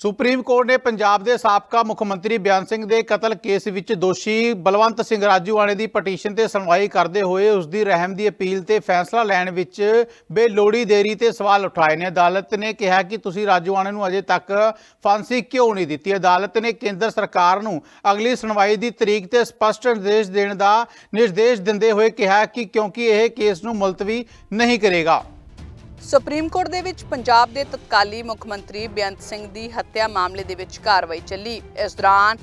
Supreme court ਨੇ ਪੰਜਾਬ ਦੇ ਸਾਬਕਾ ਮੁੱਖ ਮੰਤਰੀ ਬਿਆਨ ਸਿੰਘ ਦੇ ਕਤਲ ਕੇਸ ਵਿੱਚ ਦੋਸ਼ੀ ਬਲਵੰਤ ਸਿੰਘ ਰਾਜੂਆਣੇ ਦੀ ਪਟੀਸ਼ਨ ਤੇ ਸੁਣਵਾਈ ਕਰਦੇ ਹੋਏ ਉਸ ਦੀ ਰਹਿਮ ਦੀ ਅਪੀਲ ਤੇ ਫੈਸਲਾ ਲੈਣ ਵਿੱਚ ਬੇਲੋੜੀ ਦੇਰੀ ਤੇ ਸਵਾਲ ਉਠਾਏ ਨੇ। ਅਦਾਲਤ ਨੇ ਕਿਹਾ ਕਿ ਤੁਸੀਂ ਰਾਜੂਆਣੇ ਨੂੰ ਅਜੇ ਤੱਕ ਫਾਂਸੀ ਕਿਉਂ ਨਹੀਂ ਦਿੱਤੀ? ਅਦਾਲਤ ਨੇ ਕੇਂਦਰ ਸਰਕਾਰ ਨੂੰ ਅਗਲੀ ਸੁਣਵਾਈ ਦੀ ਤਰੀਕ ਤੇ ਸਪਸ਼ਟ ਨਿਰਦੇਸ਼ ਦੇਣ ਦਾ ਨਿਰਦੇਸ਼ ਦਿੰਦੇ ਹੋਏ ਕਿਹਾ ਕਿ ਕਿਉਂਕਿ ਇਹ ਕੇਸ ਨੂੰ ਮੁਲਤਵੀ ਨਹੀਂ ਕਰੇਗਾ। ਸੁਪਰੀਮ ਕੋਰਟ ਦੇ ਵਿੱਚ ਪੰਜਾਬ ਦੇ ਤਤਕਾਲੀ ਮੁੱਖ ਮੰਤਰੀ ਬੇਅੰਤ ਸਿੰਘ ਦੀ ਹੱਤਿਆ ਮਾਮਲੇ ਦੇ ਵਿੱਚ ਕਾਰਵਾਈ ਚੱਲੀ। ਇਸ ਦੌਰਾਨ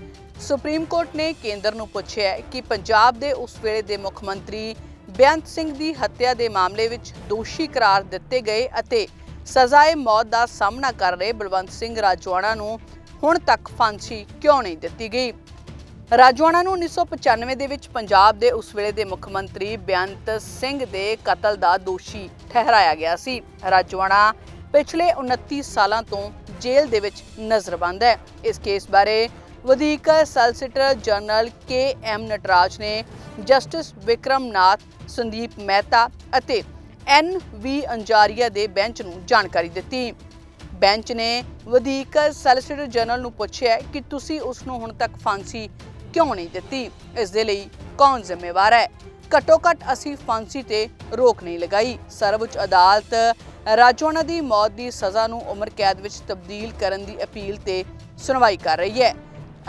ਸੁਪਰੀਮ ਕੋਰਟ ਨੇ ਕੇਂਦਰ ਨੂੰ ਪੁੱਛਿਆ ਕਿ ਪੰਜਾਬ ਦੇ ਉਸ ਵੇਲੇ ਦੇ ਮੁੱਖ ਮੰਤਰੀ ਬੇਅੰਤ ਸਿੰਘ ਦੀ ਹੱਤਿਆ ਦੇ ਮਾਮਲੇ ਵਿੱਚ ਦੋਸ਼ੀ ਕਰਾਰ ਦਿੱਤੇ ਗਏ ਅਤੇ ਸਜ਼ਾਏ ਮੌਤ ਦਾ ਸਾਹਮਣਾ ਕਰ ਰਹੇ ਬਲਵੰਤ ਸਿੰਘ ਰਾਜਵਾੜਾ ਨੂੰ ਹੁਣ ਤੱਕ ਫਾਂਸੀ ਕਿਉਂ ਨਹੀਂ ਦਿੱਤੀ ਗਈ। ਰਾਜਵਾੜਾ ਨੂੰ 1995 ਦੇ ਵਿੱਚ ਪੰਜਾਬ ਦੇ ਉਸ ਵੇਲੇ ਦੇ ਮੁੱਖ ਮੰਤਰੀ ਬੇਅੰਤ ਸਿੰਘ ਦੇ ਕਤਲ ਦਾ ਦੋਸ਼ੀ ਠਹਿਰਾਇਆ ਗਿਆ ਸੀ। ਰਾਜਵਾੜਾ ਪਿਛਲੇ 29 ਸਾਲਾਂ ਤੋਂ ਜੇਲ੍ਹ ਦੇ ਵਿੱਚ ਨਜ਼ਰਬੰਦ ਹੈ। ਇਸ ਕੇਸ ਬਾਰੇ ਵਧੀਕ solicitor general K M Nataraj ਨੇ ਜਸਟਿਸ ਵਿਕਰਮ ਨਾਥ ਸੰਦੀਪ ਮਹਿਤਾ ਅਤੇ ਐਨ ਵੀ ਅੰਜਾਰੀਆ ਦੇ ਬੈਂਚ ਨੂੰ ਜਾਣਕਾਰੀ ਦਿੱਤੀ। ਬੈਂਚ ਨੇ ਵਧੀਕ ਸੈਲਿਸਿਟਰ ਜਨਰਲ ਨੂੰ ਪੁੱਛਿਆ ਕਿ ਤੁਸੀਂ ਉਸ ਨੂੰ ਹੁਣ ਤੱਕ ਫਾਂਸੀ ਕਿਉਂ ਨਹੀਂ ਦਿੱਤੀ? ਇਸ ਦੇ ਲਈ ਕੌਣ ਜ਼ਿੰਮੇਵਾਰ ਹੈ? ਘੱਟੋ ਘੱਟ ਅਸੀਂ ਫਾਂਸੀ ਤੇ ਰੋਕ ਨਹੀਂ ਲਗਾਈ। ਸਰਵਉੱਚ ਅਦਾਲਤ ਰਾਜੋਣਾ ਦੀ ਮੌਤ ਦੀ ਸਜ਼ਾ ਨੂੰ ਉਮਰ ਕੈਦ ਵਿੱਚ ਤਬਦੀਲ ਕਰਨ ਦੀ ਅਪੀਲ ਤੇ ਸੁਣਵਾਈ ਕਰ ਰਹੀ ਹੈ।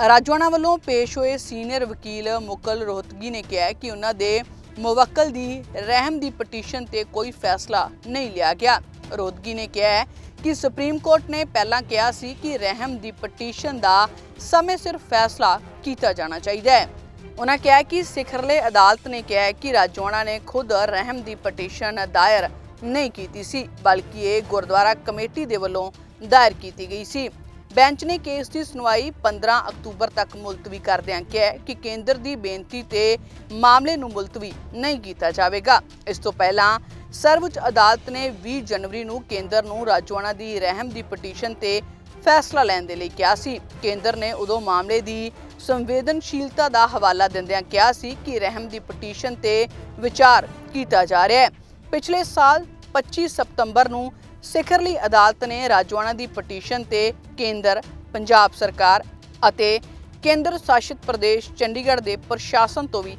ਰਾਜੋਣਾ ਵੱਲੋਂ ਪੇਸ਼ ਹੋਏ ਸੀਨੀਅਰ ਵਕੀਲ ਮੁਕਲ ਰੋਹਤਗੀ ਨੇ ਕਿਹਾ ਕਿ ਉਹਨਾਂ ਦੇ ਮੁਵੱਕਲ ਦੀ ਰਹਿਮ ਦੀ ਪਟੀਸ਼ਨ ਤੇ ਕੋਈ ਫੈਸਲਾ ਨਹੀਂ ਲਿਆ ਗਿਆ। ਰੋਹਤਗੀ ਨੇ ਕਿਹਾ ਕਿ ਸੁਪਰੀਮ ਕੋਰਟ ਨੇ ਪਹਿਲਾਂ ਕਿਹਾ ਸੀ ਕਿ ਰਹਿਮ ਦੀ ਪਟੀਸ਼ਨ ਦਾ ਸਮੇਂ ਸਿਰ ਫੈਸਲਾ ਕੀਤਾ ਜਾਣਾ ਚਾਹੀਦਾ ਹੈ। ਉਹਨਾਂ ਕਿਹਾ ਕਿ ਸਿਖਰਲੇ ਅਦਾਲਤ ਨੇ ਕਿਹਾ ਕਿ ਰਾਜੋਣਾ ਨੇ ਖੁਦ ਰਹਿਮ ਦੀ ਪਟੀਸ਼ਨ ਦਾਇਰ ਨਹੀਂ ਕੀਤੀ ਸੀ, ਬਲਕਿ ਇਹ ਗੁਰਦੁਆਰਾ ਕਮੇਟੀ ਦੇ ਵੱਲੋਂ ਦਾਇਰ ਕੀਤੀ ਗਈ ਸੀ। ਬੈਂਚ ਨੇ ਕੇਸ ਦੀ ਸੁਣਵਾਈ 15 ਅਕਤੂਬਰ ਤੱਕ ਮੁਲਤਵੀ ਕਰਦਿਆਂ ਕਿਹਾ ਕਿ ਕੇਂਦਰ ਦੀ ਬੇਨਤੀ ਤੇ ਮਾਮਲੇ ਨੂੰ ਮੁਲਤਵੀ ਨਹੀਂ ਕੀਤਾ ਜਾਵੇਗਾ। ਇਸ ਤੋਂ ਪਹਿਲਾਂ ਸਰਵਉੱਚ ਅਦਾਲਤ ਨੇ 20 ਜਨਵਰੀ ਨੂੰ ਕੇਂਦਰ ਨੂੰ ਰਾਜਵਾਨਾ ਦੀ ਰਹਿਮ ਦੀ ਪਟੀਸ਼ਨ ਤੇ ਫੈਸਲਾ ਲੈਣ ਦੇ ਲਈ ਕਿਹਾ ਸੀ। ਕੇਂਦਰ ਨੇ ਉਦੋਂ ਮਾਮਲੇ ਦੀ ਸੰਵੇਦਨਸ਼ੀਲਤਾ ਦਾ ਹਵਾਲਾ ਦਿੰਦਿਆਂ ਕਿਹਾ ਸੀ ਕਿ ਰਹਿਮ ਦੀ ਪਟੀਸ਼ਨ ਤੇ ਵਿਚਾਰ ਕੀਤਾ ਜਾ ਰਿਹਾ ਹੈ। ਪਿਛਲੇ ਸਾਲ 25 ਸਤੰਬਰ ਨੂੰ ਸਿਖਰਲੀ ਅਦਾਲਤ ਨੇ ਰਾਜਵਾਨਾ ਦੀ ਪਟੀਸ਼ਨ ਤੇ ਕੇਂਦਰ, ਪੰਜਾਬ ਸਰਕਾਰ ਅਤੇ ਕੇਂਦਰ ਸ਼ਾਸਿਤ ਪ੍ਰਦੇਸ਼ ਚੰਡੀਗੜ੍ਹ ਦੇ ਪ੍ਰਸ਼ਾਸਨ ਤੋਂ ਵੀ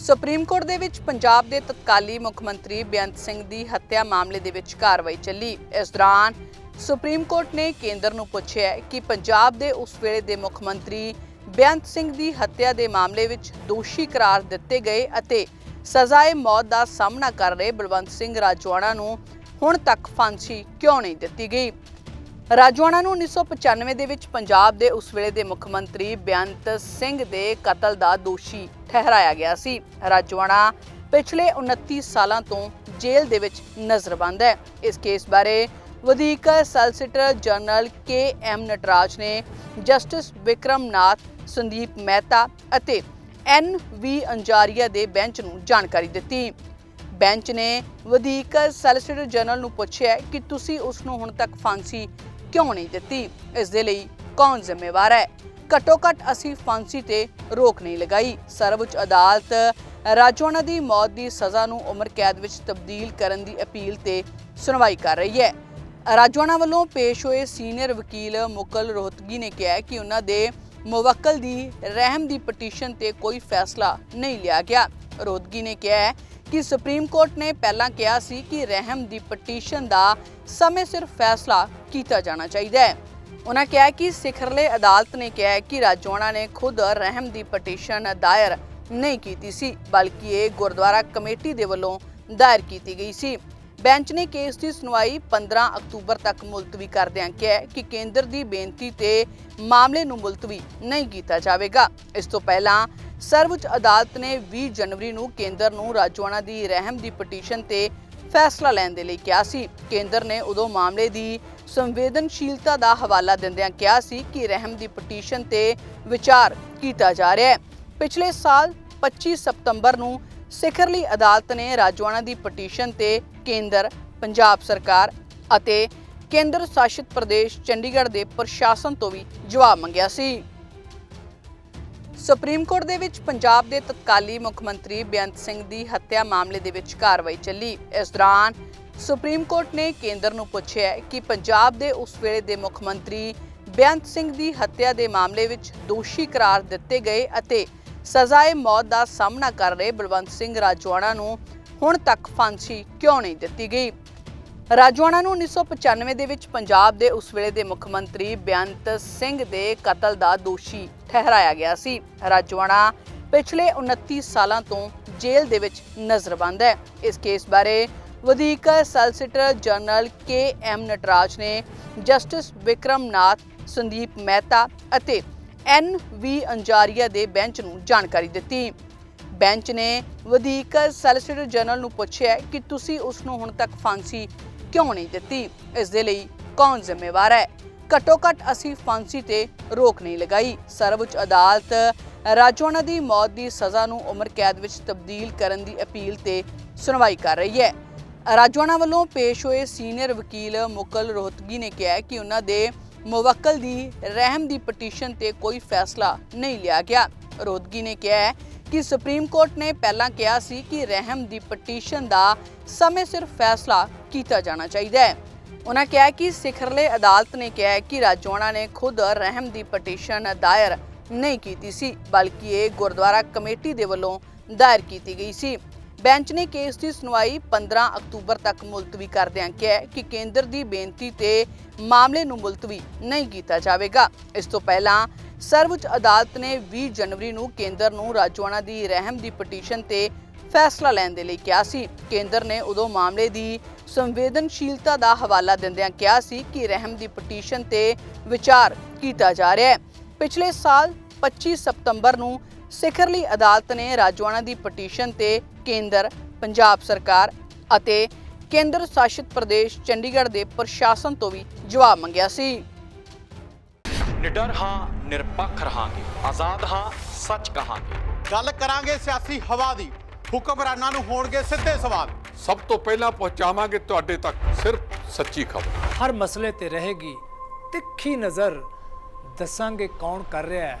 ਸੁਪਰੀਮ ਕੋਰਟ ਦੇ ਵਿੱਚ ਪੰਜਾਬ ਦੇ ਤਤਕਾਲੀ ਮੁੱਖ ਮੰਤਰੀ ਬੇਅੰਤ ਸਿੰਘ ਦੀ ਹੱਤਿਆ ਮਾਮਲੇ ਦੇ ਵਿੱਚ ਕਾਰਵਾਈ ਚੱਲੀ। ਇਸ ਦੌਰਾਨ ਸੁਪਰੀਮ ਕੋਰਟ ਨੇ ਕੇਂਦਰ ਨੂੰ ਪੁੱਛਿਆ ਕਿ ਪੰਜਾਬ ਦੇ ਉਸ ਵੇਲੇ ਦੇ ਮੁੱਖ ਮੰਤਰੀ ਬੇਅੰਤ ਸਿੰਘ ਦੀ ਹੱਤਿਆ ਦੇ ਮਾਮਲੇ ਵਿੱਚ ਦੋਸ਼ੀ ਕਰਾਰ ਦਿੱਤੇ ਗਏ ਅਤੇ ਸਜ਼ਾਏ ਮੌਤ ਦਾ ਸਾਹਮਣਾ ਕਰ ਰਹੇ ਬਲਵੰਤ ਸਿੰਘ ਰਾਜਵਾੜਾ ਨੂੰ ਹੁਣ ਤੱਕ ਫਾਂਸੀ ਕਿਉਂ ਨਹੀਂ ਦਿੱਤੀ ਗਈ। ਰਾਜਵਾੜਾ ਨੂੰ 1995 ਦੇ ਵਿੱਚ ਪੰਜਾਬ ਦੇ ਉਸ ਵੇਲੇ ਦੇ ਮੁੱਖ ਮੰਤਰੀ ਬੇਅੰਤ ਸਿੰਘ ਦੇ ਕਤਲ ਦਾ ਦੋਸ਼ੀ ਠਹਿਰਾਇਆ ਗਿਆ ਸੀ। ਰਾਜਵਾੜਾ ਪਿਛਲੇ 29 ਸਾਲਾਂ ਤੋਂ ਜੇਲ੍ਹ ਦੇ ਵਿੱਚ ਨਜ਼ਰਬੰਦ ਹੈ। ਇਸ ਕੇਸ ਬਾਰੇ ਵਧੀਕ solicitor general K M Nataraj ਨੇ ਜਸਟਿਸ ਵਿਕਰਮ ਨਾਥ, ਸੰਦੀਪ ਮਹਿਤਾ ਅਤੇ ਐਨ ਵੀ ਅੰਜਾਰੀਆ ਦੇ ਬੈਂਚ ਨੂੰ ਜਾਣਕਾਰੀ ਦਿੱਤੀ। ਬੈਂਚ ਨੇ ਵਧੀਕ ਸੈਲਿਸਿਟਰ ਜਨਰਲ ਨੂੰ ਪੁੱਛਿਆ ਕਿ ਤੁਸੀਂ ਉਸ ਨੂੰ ਹੁਣ ਤੱਕ ਫਾਂਸੀ ਕਿਉਂ ਨਹੀਂ ਦਿੱਤੀ? ਇਸ ਦੇ ਲਈ ਕੌਣ ਜ਼ਿੰਮੇਵਾਰ ਹੈ? ਘੱਟੋ ਘੱਟ ਅਸੀਂ ਫਾਂਸੀ ਤੇ ਰੋਕ ਨਹੀਂ ਲਗਾਈ। ਸਰਵਉੱਚ ਅਦਾਲਤ ਰਾਜੋਣਾ ਦੀ ਮੌਤ ਦੀ ਸਜ਼ਾ ਨੂੰ ਉਮਰ ਕੈਦ ਵਿੱਚ ਤਬਦੀਲ ਕਰਨ ਦੀ ਅਪੀਲ ਤੇ ਸੁਣਵਾਈ ਕਰ ਰਹੀ ਹੈ। ਰਾਜੋਣਾ ਵੱਲੋਂ ਪੇਸ਼ ਹੋਏ ਸੀਨੀਅਰ ਵਕੀਲ ਮੁਕਲ ਰੋਹਤਗੀ ਨੇ ਕਿਹਾ ਕਿ ਉਹਨਾਂ ਦੇ ਮੁਵੱਕਲ ਦੀ ਰਹਿਮ ਦੀ ਪਟੀਸ਼ਨ ਤੇ ਕੋਈ ਫੈਸਲਾ ਨਹੀਂ ਲਿਆ ਗਿਆ। ਰੋਹਤਗੀ ਨੇ ਕਿਹਾ ਕਿ ਸੁਪਰੀਮ ਕੋਰਟ ਨੇ ਪਹਿਲਾਂ ਕਿਹਾ ਸੀ ਕਿ ਰਹਿਮ ਦੀ ਪਟੀਸ਼ਨ ਦਾ ਸਮੇਂ ਸਿਰ ਫੈਸਲਾ ਕੀਤਾ ਜਾਣਾ ਚਾਹੀਦਾ ਹੈ। ਉਹਨਾਂ ਕਿਹਾ ਕਿ ਸਿਖਰਲੇ ਅਦਾਲਤ ਨੇ ਕਿਹਾ ਕਿ ਰਾਜੋਆਣਾ ਨੇ ਖੁਦ ਰਹਿਮ ਦੀ ਪਟੀਸ਼ਨ ਦਾਇਰ ਨਹੀਂ ਕੀਤੀ ਸੀ, ਬਲਕਿ ਇਹ ਗੁਰਦੁਆਰਾ ਕਮੇਟੀ ਦੇ ਵੱਲੋਂ ਦਾਇਰ ਕੀਤੀ ਗਈ ਸੀ। ਬੈਂਚ ਨੇ ਕੇਸ ਦੀ ਸੁਣਵਾਈ 15 ਅਕਤੂਬਰ ਤੱਕ ਮੁਲਤਵੀ ਕਰਦਿਆਂ ਕਿਹਾ ਕਿ ਕੇਂਦਰ ਦੀ ਬੇਨਤੀ ਤੇ ਮਾਮਲੇ ਨੂੰ ਮੁਲਤਵੀ ਨਹੀਂ ਕੀਤਾ ਜਾਵੇਗਾ। ਇਸ ਤੋਂ ਪਹਿਲਾਂ ਸਰਵਉੱਚ ਅਦਾਲਤ ਨੇ 20 ਜਨਵਰੀ ਨੂੰ ਕੇਂਦਰ ਨੂੰ ਰਾਜੋਆਣਾ ਦੀ ਰਹਿਮ ਦੀ ਪਟੀਸ਼ਨ ਤੇ ਫੈਸਲਾ ਲੈਣ ਦੇ ਲਈ ਕਿਹਾ ਸੀ। ਕੇਂਦਰ ਨੇ ਉਦੋਂ ਮਾਮਲੇ ਦੀ ਸੰਵੇਦਨਸ਼ੀਲਤਾ ਦਾ ਹਵਾਲਾ ਦਿੰਦਿਆਂ ਕਿਹਾ ਸੀ ਕਿ ਰਹਿਮ ਦੀ ਪਟੀਸ਼ਨ ਤੇ ਵਿਚਾਰ ਕੀਤਾ ਜਾ ਰਿਹਾ ਹੈ। ਪਿਛਲੇ ਸਾਲ 25 ਸਤੰਬਰ ਨੂੰ ਸਿਖਰਲੀ ਅਦਾਲਤ ਨੇ ਰਾਜੋਆਣਾ ਦੀ ਪਟੀਸ਼ਨ ਤੇ ਕੇਂਦਰ, ਪੰਜਾਬ ਸਰਕਾਰ ਅਤੇ ਕੇਂਦਰ ਸ਼ਾਸਿਤ ਪ੍ਰਦੇਸ਼ ਚੰਡੀਗੜ੍ਹ ਦੇ ਪ੍ਰਸ਼ਾਸਨ ਤੋਂ ਵੀ ਜਵਾਬ ਮੰਗਿਆ ਸੀ। ਸੁਪਰੀਮ ਕੋਰਟ ਦੇ ਵਿੱਚ ਪੰਜਾਬ ਦੇ ਤਤਕਾਲੀ ਮੁੱਖ ਮੰਤਰੀ ਬੇਅੰਤ ਸਿੰਘ ਦੀ ਹੱਤਿਆ ਮਾਮਲੇ ਦੇ ਵਿੱਚ ਕਾਰਵਾਈ ਚੱਲੀ। ਇਸ ਦੌਰਾਨ ਸੁਪਰੀਮ ਕੋਰਟ ਨੇ ਕੇਂਦਰ ਨੂੰ ਪੁੱਛਿਆ ਕਿ ਪੰਜਾਬ ਦੇ ਉਸ ਵੇਲੇ ਦੇ ਮੁੱਖ ਮੰਤਰੀ ਬੇਅੰਤ ਸਿੰਘ ਦੀ ਹੱਤਿਆ ਦੇ ਮਾਮਲੇ ਵਿੱਚ ਦੋਸ਼ੀ ਕਰਾਰ ਦਿੱਤੇ ਗਏ ਅਤੇ ਸਜ਼ਾਏ ਮੌਤ ਦਾ ਸਾਹਮਣਾ ਕਰ ਰਹੇ ਬਲਵੰਤ ਸਿੰਘ ਰਾਜੋਆਣਾ ਨੂੰ ਹੁਣ ਤੱਕ ਫਾਂਸੀ ਕਿਉਂ ਨਹੀਂ ਦਿੱਤੀ ਗਈ? ਰਾਜੋਆਣਾ ਨੂੰ 1995 ਦੇ ਵਿੱਚ ਪੰਜਾਬ ਦੇ ਉਸ ਵੇਲੇ ਦੇ ਮੁੱਖ ਮੰਤਰੀ ਬੇਅੰਤ ਸਿੰਘ ਦੇ ਕਤਲ ਦਾ ਦੋਸ਼ੀ ਠਹਿਰਾਇਆ ਗਿਆ ਸੀ। ਰਾਜੋਆਣਾ ਪਿਛਲੇ 29 ਸਾਲਾਂ ਤੋਂ ਜੇਲ੍ਹ ਦੇ ਵਿੱਚ ਨਜ਼ਰਬੰਦ ਹੈ। ਇਸ ਕੇਸ ਬਾਰੇ ਵਧੀਕ solicitor general K M Nataraj ਨੇ ਜਸਟਿਸ ਵਿਕਰਮਨਾਥ, ਸੰਦੀਪ ਮਹਿਤਾ ਅਤੇ ਐਨ ਵੀ ਅੰਜਾਰੀਆ ਦੇ ਬੈਂਚ ਨੂੰ ਜਾਣਕਾਰੀ ਦਿੱਤੀ। ਬੈਂਚ ਨੇ ਵਧੀਕ ਸੈਲਿਸਿਟਰ ਜਨਰਲ ਨੂੰ ਪੁੱਛਿਆ ਕਿ ਤੁਸੀਂ ਉਸ ਨੂੰ ਹੁਣ ਤੱਕ ਫਾਂਸੀ ਕਿਉਂ ਨਹੀਂ ਦਿੱਤੀ? ਇਸ ਦੇ ਲਈ ਕੌਣ ਜ਼ਿੰਮੇਵਾਰ ਹੈ? ਘੱਟੋ ਘੱਟ ਅਸੀਂ ਫਾਂਸੀ ਤੇ ਰੋਕ ਨਹੀਂ ਲਗਾਈ। ਸਰਵਉੱਚ ਅਦਾਲਤ ਰਾਜੋਣਾ ਦੀ ਮੌਤ ਦੀ ਸਜ਼ਾ ਨੂੰ ਉਮਰ ਕੈਦ ਵਿੱਚ ਤਬਦੀਲ ਕਰਨ ਦੀ ਅਪੀਲ ਤੇ ਸੁਣਵਾਈ ਕਰ ਰਹੀ ਹੈ। ਰਾਜੋਆਣਾ ਵੱਲੋਂ ਪੇਸ਼ ਹੋਏ ਸੀਨੀਅਰ ਵਕੀਲ ਮੁਕਲ ਰੋਹਤਗੀ ਨੇ ਕਿਹਾ ਕਿ ਉਹਨਾਂ ਦੇ ਮੁਵੱਕਲ ਦੀ ਰਹਿਮ ਦੀ ਪਟੀਸ਼ਨ ਤੇ ਕੋਈ ਫੈਸਲਾ ਨਹੀਂ ਲਿਆ ਗਿਆ। ਰੋਹਤਗੀ ਨੇ ਕਿਹਾ ਕਿ ਸੁਪਰੀਮ ਕੋਰਟ ਨੇ ਪਹਿਲਾਂ ਕਿਹਾ ਸੀ ਕਿ ਰਹਿਮ ਦੀ ਪਟੀਸ਼ਨ ਦਾ ਸਮੇਂ ਸਿਰ ਫੈਸਲਾ ਕੀਤਾ ਜਾਣਾ ਚਾਹੀਦਾ ਹੈ। ਉਹਨਾਂ ਕਿਹਾ ਕਿ ਸਿਖਰਲੇ ਅਦਾਲਤ ਨੇ ਕਿਹਾ ਕਿ ਰਾਜੋਆਣਾ ਨੇ ਖੁਦ ਰਹਿਮ ਦੀ ਪਟੀਸ਼ਨ ਦਾਇਰ ਨਹੀਂ ਕੀਤੀ ਸੀ, ਬਲਕਿ ਇਹ ਗੁਰਦੁਆਰਾ ਕਮੇਟੀ ਦੇ ਵੱਲੋਂ ਦਾਇਰ ਕੀਤੀ ਗਈ ਸੀ। ਬੈਂਚ ਨੇ ਕੇਸ ਦੀ ਸੁਣਵਾਈ 15 ਅਕਤੂਬਰ ਤੱਕ ਮੁਲਤਵੀ ਕਰਦਿਆਂ ਕਿਹਾ ਕਿ ਕੇਂਦਰ ਦੀ ਬੇਨਤੀ ਤੇ ਮਾਮਲੇ ਨੂੰ ਮੁਲਤਵੀ ਨਹੀਂ ਕੀਤਾ ਜਾਵੇਗਾ। ਇਸ ਤੋਂ ਪਹਿਲਾਂ ਸਰਵਉੱਚ ਅਦਾਲਤ ਨੇ 20 ਜਨਵਰੀ ਨੂੰ ਕੇਂਦਰ ਨੂੰ ਰਾਜੋਆਣਾ ਦੀ ਰਹਿਮ ਦੀ ਪਟੀਸ਼ਨ ਤੇ ਫੈਸਲਾ ਲੈਣ ਦੇ ਲਈ ਕਿਹਾ ਸੀ। ਕੇਂਦਰ ਨੇ ਉਦੋਂ ਮਾਮਲੇ ਦੀ ਸੰਵੇਦਨਸ਼ੀਲਤਾ ਦਾ ਹਵਾਲਾ ਦਿੰਦਿਆਂ ਕਿਹਾ ਸੀ ਕਿ ਰਹਿਮ ਦੀ ਪਟੀਸ਼ਨ ਤੇ ਵਿਚਾਰ ਕੀਤਾ ਜਾ ਰਿਹਾ ਹੈ। ਪਿਛਲੇ ਸਾਲ 25 ਸਤੰਬਰ ਨੂੰ ਸਿਖਰਲੀ ਅਦਾਲਤ ਨੇ ਰਾਜੋਆਣਾ ਦੀ ਪਟੀਸ਼ਨ ਤੇ ਕੇਂਦਰ ਪੰਜਾਬ ਸਰਕਾਰ ਅਤੇ ਕੇਂਦਰ ਸ਼ਾਸਿਤ ਪ੍ਰਦੇਸ਼ ਚੰਡੀਗੜ੍ਹ ਦੇ ਪ੍ਰਸ਼ਾਸਨ ਤੋਂ ਵੀ ਜਵਾਬ ਮੰਗਿਆ ਸੀ। ਨਿਡਰ ਹਾਂ ਨਿਰਪੱਖ ਰਹਾਂਗੇ। ਆਜ਼ਾਦ ਹਾਂ ਸੱਚ ਕਹਾਂਗੇ। ਗੱਲ ਕਰਾਂਗੇ ਸਿਆਸੀ ਹਵਾ ਦੀ। ਹੁਕਮਰਾਨਾਂ ਨੂੰ ਹੋਣਗੇ ਸਿੱਧੇ ਸਵਾਲ। ਸਭ ਤੋਂ ਪਹਿਲਾਂ ਪਹੁੰਚਾਵਾਂਗੇ ਤੁਹਾਡੇ ਤੱਕ ਸਿਰਫ ਸੱਚੀ ਖਬਰ। ਹਰ ਮਸਲੇ ਤੇ ਰਹੇਗੀ ਤਿੱਖੀ ਨਜ਼ਰ। ਦੱਸਾਂਗੇ ਕੌਣ ਕਰ ਰਿਹਾ ਹੈ।